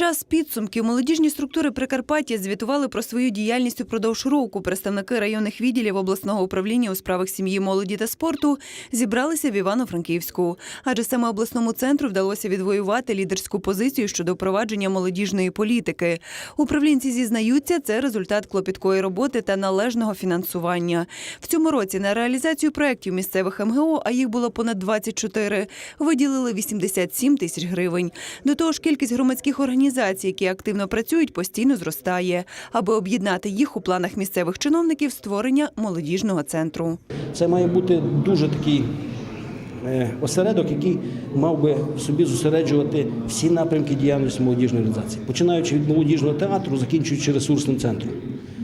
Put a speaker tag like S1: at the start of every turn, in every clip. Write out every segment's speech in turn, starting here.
S1: час підсумків молодіжні структури Прикарпаття звітували про свою діяльність упродовж року. Представники районних відділів обласного управління у справах сім'ї, молоді та спорту зібралися в Івано-Франківську. Адже саме обласному центру вдалося відвоювати лідерську позицію щодо впровадження молодіжної політики. Управлінці зізнаються, це результат клопіткої роботи та належного фінансування. В цьому році на реалізацію проєктів місцевих МГО, а їх було понад 24, виділили 87 тисяч гривень. До того ж, кількість громадських організацій, які активно працюють, постійно зростає. Аби об'єднати їх у планах місцевих чиновників створення молодіжного центру.
S2: Це має бути дуже такий е, осередок, який мав би в собі зосереджувати всі напрямки діяльності молодіжної організації, починаючи від молодіжного театру, закінчуючи ресурсним центром.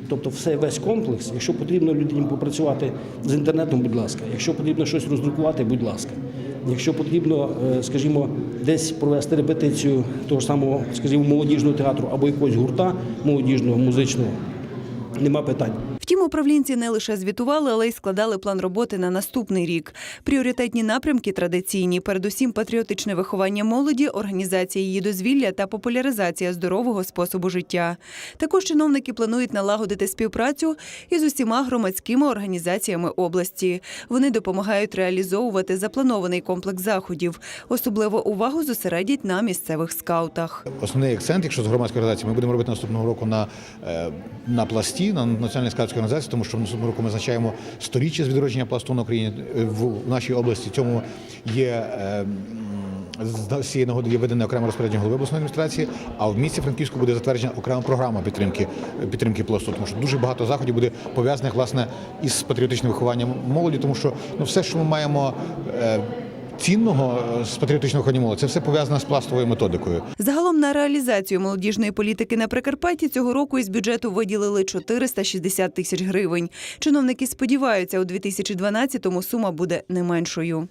S2: Тобто, все весь комплекс. Якщо потрібно людині попрацювати з інтернетом, будь ласка. Якщо потрібно щось роздрукувати, будь ласка. Якщо потрібно, е, скажімо, десь провести репетицію того ж самого, скажімо, молодіжного театру або якогось гурта молодіжного, музичного, нема питань.
S1: Втім, управлінці не лише звітували, але й складали план роботи на наступний рік. Пріоритетні напрямки традиційні, передусім патріотичне виховання молоді, організація її дозвілля та популяризація здорового способу життя. Також чиновники планують налагодити співпрацю із усіма громадськими організаціями області. Вони допомагають реалізовувати запланований комплекс заходів. Особливо увагу зосередять на місцевих скаутах.
S3: Основний акцент, якщо з громадської організації, ми будемо робити наступного року на, е, на пласті, на національній скаутській організації, тому що наступного року ми значаємо сторіччя з відродження пласту на Україні Е, в нашій області. Цьому є. е, з цієї нагоди є видане окреме розпорядження голови обласної адміністрації, а в місті Франківську буде затверджена окрема програма підтримки підтримки пласту, тому що дуже багато заходів буде пов'язаних власне із патріотичним вихованням молоді, тому що ну все, що ми маємо е, цінного е, з патріотичного виховання це все пов'язано з пластовою методикою.
S1: Загалом на реалізацію молодіжної політики на Прикарпатті цього року із бюджету виділили 460 тисяч гривень. Чиновники сподіваються, у 2012-му сума буде не меншою.